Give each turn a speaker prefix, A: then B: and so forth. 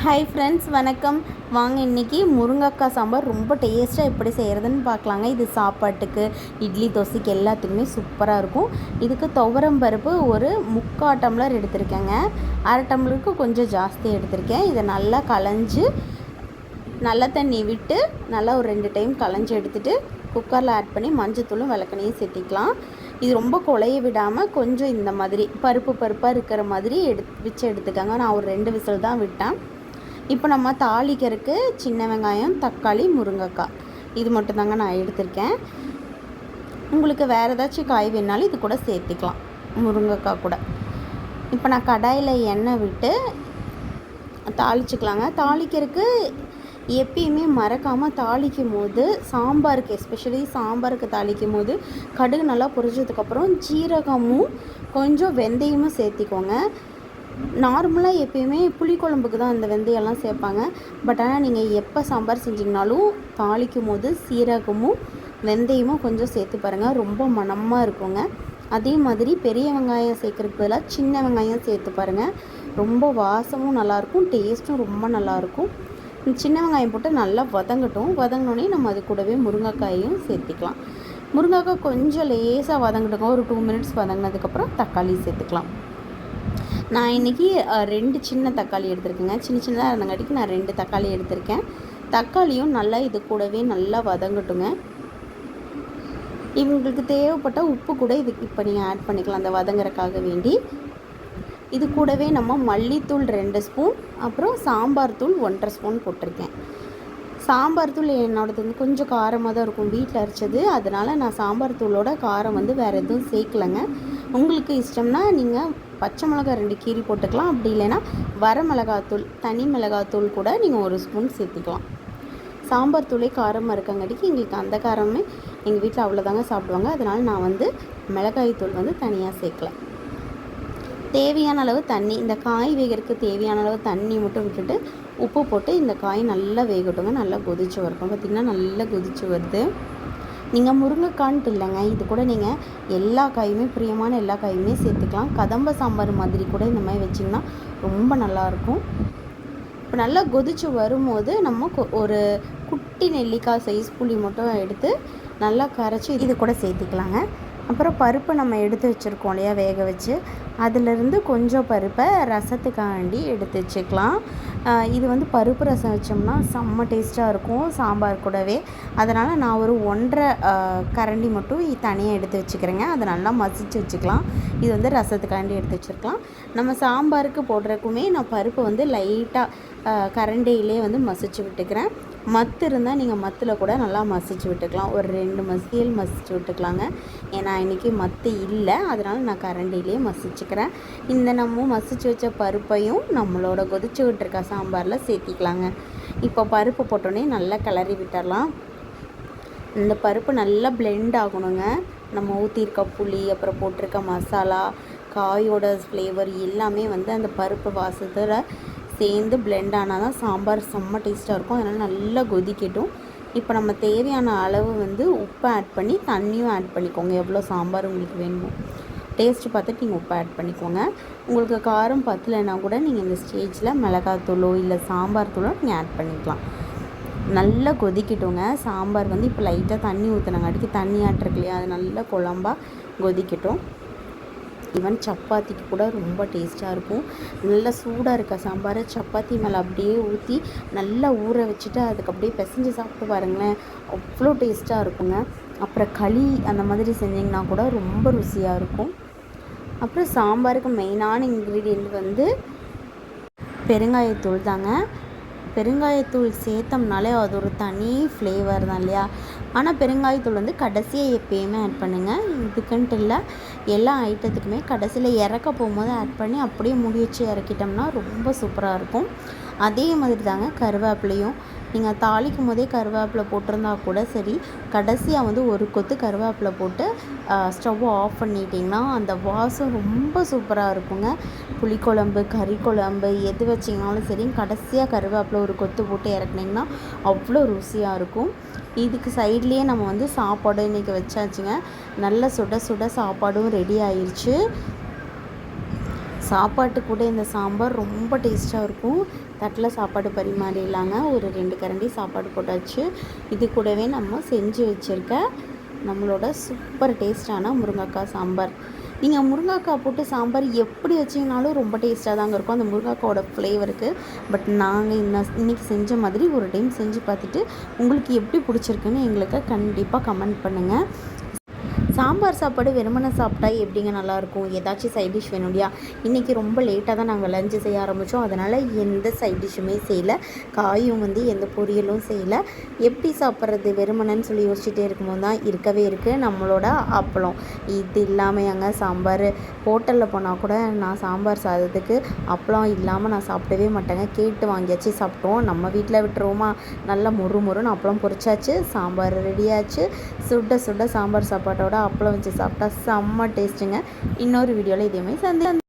A: Hi friends வணக்கம். வாங்க இன்றைக்கி முருங்கக்காய் சாம்பார் ரொம்ப டேஸ்ட்டாக எப்படி செய்கிறதுன்னு பார்க்கலாங்க. இது சாப்பாட்டுக்கு இட்லி தோசைக்கு எல்லாத்துக்குமே சூப்பராக இருக்கும். இதுக்கு துவரம் பருப்பு ஒரு முக்கால் டம்ளர் எடுத்திருக்கேங்க. அரை டம்ளருக்கு கொஞ்சம் ஜாஸ்தி எடுத்திருக்கேன். இதை நல்லா களைஞ்சு நல்ல தண்ணி விட்டு நல்லா ஒரு ரெண்டு டைம் களைஞ்சி எடுத்துகிட்டு குக்கரில் ஆட் பண்ணி மஞ்சத்தூளும் விளக்கணையும் சேர்த்திக்கலாம். இது ரொம்ப குழைய விடாமல் கொஞ்சம் இந்த மாதிரி பருப்பு பருப்பாக இருக்கிற மாதிரி எடுத்து வச்சு எடுத்துக்கோங்க. நான் ஒரு ரெண்டு விசில் தான் விட்டேன். இப்போ நம்ம தாளிக்கிறதுக்கு சின்ன வெங்காயம் தக்காளி முருங்கைக்காய். இது மட்டும்தாங்க நான் எடுத்திருக்கேன். உங்களுக்கு வேறு ஏதாச்சும் காய் வேணாலும் இது கூட சேர்த்திக்கலாம். முருங்கைக்காய் கூட. இப்போ நான் கடாயில் எண்ணெய் விட்டு தாளிச்சுக்கலாங்க. தாளிக்கிறதுக்கு எப்பயுமே மறக்காமல் தாளிக்கும் போது சாம்பாருக்கு எஸ்பெஷலி சாம்பாருக்கு தாளிக்கும் போது கடுகு நல்லா பொரிச்சதுக்கப்புறம் ஜீரகமும் கொஞ்சம் வெந்தயமும் சேர்த்திக்கோங்க. நார்மலாக எப்பயுமே புளிக்குழம்புக்கு தான் அந்த வெந்தயம்லாம் சேர்ப்பாங்க. பட் ஆனால் நீங்கள் எப்போ சாம்பார் செஞ்சிங்கனாலும் தாளிக்கும் போது சீரகமும் வெந்தயமும் கொஞ்சம் சேர்த்து பாருங்கள் ரொம்ப மணமாக இருக்குங்க. அதே மாதிரி பெரிய வெங்காயம் சேர்க்குறதுக்கு பதிலாக சின்ன வெங்காயம் சேர்த்து பாருங்கள் ரொம்ப வாசமும் நல்லாயிருக்கும் டேஸ்ட்டும் ரொம்ப நல்லாயிருக்கும். சின்ன வெங்காயம் போட்டு நல்லா வதங்கட்டும். வதங்கினோடனே நம்ம அது கூடவே முருங்கைக்காயும் சேர்த்துக்கலாம். முருங்கைக்காய் கொஞ்சம் லேசாக வதங்கிட்டுங்க ஒரு டூ மினிட்ஸ் வதங்கினதுக்கப்புறம் தக்காளி சேர்த்துக்கலாம். நான் இன்றைக்கி ரெண்டு சின்ன தக்காளி எடுத்திருக்கேங்க. சின்ன சின்னதாக இருந்தங்காட்டிக்கு நான் ரெண்டு தக்காளி எடுத்திருக்கேன். தக்காளியும் நல்லா இது கூடவே நல்லா வதங்கட்டுங்க. இவங்களுக்கு தேவைப்பட்ட உப்பு கூட இதுக்கு இப்போ நீங்கள் ஆட் பண்ணிக்கலாம் அந்த வதங்குறக்காக வேண்டி. இது கூடவே நம்ம மல்லித்தூள் ரெண்டு ஸ்பூன் அப்புறம் சாம்பார் தூள் ஒன்றரை ஸ்பூன் போட்டிருக்கேன். சாம்பார் தூள் என்னோடது வந்து கொஞ்சம் காரமாக தான் இருக்கும் வீட்டில் அரைச்சது. அதனால் நான் சாம்பார் தூளோட காரம் வந்து வேறு எதுவும் சேர்க்கலைங்க. உங்களுக்கு இஷ்டம்னா நீங்கள் பச்சை மிளகாய் ரெண்டு கீரி போட்டுக்கலாம். அப்படி இல்லைன்னா வர மிளகாத்தூள் தனி மிளகாத்தூள் கூட நீங்கள் ஒரு ஸ்பூன் சேர்த்துக்கலாம். சாம்பார் தூளே காரமாக இருக்கங்காட்டிக்கு எங்களுக்கு அந்த காரமே எங்கள் வீட்டில் அவ்வளோதாங்க சாப்பிடுவாங்க. அதனால் நான் வந்து மிளகாய் தூள் வந்து தனியாக சேர்க்கல. தேவையான அளவு தண்ணி இந்த காய் வேகிறதுக்கு தேவையான அளவு தண்ணி மட்டும் விட்டுட்டு உப்பு போட்டு இந்த காய் நல்லா வேகட்டுங்க. நல்லா கொதிச்சு வரட்டும். பார்த்திங்கன்னா நல்லா கொதிச்சு வருது. நீங்கள் முருங்கைக்கான்ட்டு இல்லைங்க. இது கூட நீங்கள் எல்லா காயுமே பிரியமான எல்லா காயுமே சேர்த்துக்கலாம். கதம்ப சாம்பார் மாதிரி கூட இந்த மாதிரி வச்சிங்கன்னா ரொம்ப நல்லாயிருக்கும். இப்போ நல்லா கொதிச்சு வரும்போது நம்ம ஒரு குட்டி நெல்லிக்காய் சைஸ் புளி மட்டும் எடுத்து நல்லா கரைச்சி இது கூட சேர்த்துக்கலாங்க. அப்புறம் பருப்பு நம்ம எடுத்து வச்சுருக்கோம் இல்லையா வேக வச்சு. அதிலிருந்து கொஞ்சம் பருப்பை ரசத்துக்காண்டி எடுத்து வச்சுக்கலாம். இது வந்து பருப்பு ரசம் வச்சோம்னா செம்ம டேஸ்ட்டாக இருக்கும் சாம்பார் கூடவே. அதனால் நான் ஒரு ஒன்றரை கரண்டி மட்டும் தனியாக எடுத்து வச்சுக்கிறேங்க. அதை நல்லா மசிச்சு வச்சுக்கலாம். இது வந்து ரசத்துக்காண்டி எடுத்து வச்சுருக்கலாம். நம்ம சாம்பாருக்கு போடுறதுக்குமே நான் பருப்பு வந்து லைட்டாக கரண்டியிலே வந்து மசிச்சு விட்டுக்கிறேன். மத்து இருந்தால் நீங்கள் மத்தில் கூட நல்லா மசிச்சு விட்டுக்கலாம். ஒரு ரெண்டு மசியல் மசிச்சு விட்டுக்கலாங்க. ஏன்னா இன்றைக்கி மத்து இல்லை. அதனால் நான் கரண்டிலேயே மசிச்சுக்கிறேன். இந்த நம்ம மசிச்சு வச்ச பருப்பையும் நம்மளோட கொதிச்சு விட்டுருக்க சாம்பாரில் சேர்த்திக்கலாங்க. இப்போ பருப்பு போட்டோன்னே நல்லா கிளறி விட்டுடலாம் இந்த பருப்பு நல்லா பிளெண்ட் ஆகணுங்க. நம்ம ஊற்றிருக்க புளி அப்புறம் போட்டிருக்க மசாலா காயோட ஃப்ளேவர் எல்லாமே வந்து அந்த பருப்பு வாசத்தில் சேர்ந்து பிளெண்ட் ஆனால் தான் சாம்பார் செம்ம டேஸ்ட்டாக இருக்கும். அதனால் நல்லா கொதிக்கட்டும் இப்போ நம்ம தேவையான அளவு வந்து உப்பை ஆட் பண்ணி தண்ணியும் ஆட் பண்ணிக்கோங்க. எவ்வளோ சாம்பார் உங்களுக்கு வேணுமோ. டேஸ்ட்டு பார்த்துட்டு நீங்கள் உப்பை ஆட் பண்ணிக்கோங்க. உங்களுக்கு காரம் பத்தலைன்னா கூட நீங்கள் இந்த ஸ்டேஜில் மிளகாத்தூளோ இல்லை சாம்பார் தூளோ நீங்கள் ஆட் பண்ணிக்கலாம். நல்லா கொதிக்கட்டுங்க சாம்பார் வந்து இப்போ லைட்டாக தண்ணி ஊற்றினாங்காட்டிக்கு தண்ணி ஆட்டிருக்கு இல்லையா? அது நல்லா குழம்பா கொதிக்கட்டும் ஈவன் சப்பாத்திக்கு கூட ரொம்ப டேஸ்ட்டாக இருக்கும். நல்லா சூடாக இருக்க சாம்பாரை? சப்பாத்தி மேலே அப்படியே ஊற்றி நல்லா ஊற வச்சுட்டு அதுக்கு அப்படியே பிசைஞ்சு சாப்பிட்டு பாருங்களேன். அவ்வளோ டேஸ்ட்டாக இருக்குங்க. அப்புறம் களி அந்த மாதிரி செஞ்சிங்கன்னா கூட ரொம்ப ருசியாக இருக்கும். அப்புறம் சாம்பாருக்கு மெயினான இன்க்ரீடியண்ட் வந்து பெருங்காயத்தூள் தாங்க. பெருங்காயத்தூள் சேர்த்தோம்னாலே அது ஒரு தனி ஃப்ளேவர் தான் இல்லையா? ஆனால் பெருங்காயத்தூள் வந்து கடைசியாக எப்பயுமே ஆட் பண்ணுங்கள் இதுக்குன்ட்டு இல்லை. எல்லா ஐட்டத்துக்குமே கடைசியில் இறக்க போகும்போது ஆட் பண்ணி அப்படியே முடி வச்சு இறக்கிட்டோம்னா ரொம்ப சூப்பராக இருக்கும். அதே மாதிரி தாங்க கருவேப்பிலையும் நீங்கள் தாளிக்கும் போதே கருவேப்பிலை போட்டிருந்தா கூட சரி கடைசியாக வந்து ஒரு கொத்து கருவேப்பிலை போட்டு ஸ்டவ்வை ஆஃப் பண்ணிட்டிங்கன்னா அந்த வாசம் ரொம்ப சூப்பராக இருக்குங்க. புளிக்குழம்பு கறி குழம்பு எது வச்சிங்கனாலும் சரி கடைசியாக கருவேப்பிலை ஒரு கொத்து போட்டு இறக்குனிங்கன்னா அவ்வளோ ருசியாக இருக்கும். இதுக்கு சைட்லேயே நம்ம வந்து சாப்பாடு இன்றைக்கி வச்சாச்சுங்க. நல்ல சுட சுட சாப்பாடும் ரெடி ஆயிடுச்சு சாப்பாட்டு கூட இந்த சாம்பார் ரொம்ப டேஸ்ட்டாக இருக்கும். தட்டில் சாப்பாடு பரிமாறிடலாங்க. ஒரு ரெண்டு கரண்டி சாப்பாடு போட்டாச்சு. இது கூடவே நம்ம செஞ்சு வச்சுருக்க நம்மளோட சூப்பர் டேஸ்டான முருங்கைக்காய் சாம்பார். நீங்கள் முருங்கைக்காய் போட்டு சாம்பார் எப்படி வச்சிங்கனாலும் ரொம்ப டேஸ்ட்டாக தாங்க இருக்கும். அந்த முருங்கைக்காவோட ஃப்ளேவருக்கு பட் நாங்கள் இன்ன இன்றைக்கி செஞ்ச மாதிரி ஒரு டைம் செஞ்சு பார்த்துட்டு உங்களுக்கு எப்படி பிடிச்சிருக்குன்னு எங்களுக்கு கண்டிப்பாக கமெண்ட் பண்ணுங்கள் சாம்பார் சாப்பாடு வெறுமனை சாப்பிட்டா எப்படிங்க நல்லாயிருக்கும்? ஏதாச்சும் சைட் டிஷ் வேணும் இல்லையா? இன்றைக்கி ரொம்ப லேட்டாக தான் நாங்கள் லஞ்சு செய்ய ஆரம்பித்தோம் அதனால் எந்த சைட் டிஷ்ஷுமே செய்யலை. காயும் வந்து எந்த பொரியலும் செய்யலை. எப்படி சாப்பிட்றது? வெறுமனைன்னு சொல்லி யோசிச்சுட்டே இருக்கும்போது தான் இருக்கவே இருக்குது நம்மளோட அப்பளம். இது இல்லாமல் அங்கே சாம்பார்? ஹோட்டலில் போனால் கூட நான் சாம்பார் சாதத்துக்கு அப்பளம் இல்லாமல் நான் சாப்பிடவே மாட்டேங்க. கேட்டு வாங்கியாச்சு சாப்பிட்டோம். நம்ம வீட்டில் விட்டுருவோமா? நல்லா மொறு மொறுன்னு அப்பளம் பொரிச்சாச்சு. சாம்பார் ரெடியாச்சு சுட சுட சாம்பார் சாப்பாட்டோட அப்பளம் அப்பளம் வச்சு சாப்பிட்டா செம்ம டேஸ்ட்டுங்க இன்னொரு வீடியோவில் இதேமாதிரி சந்தி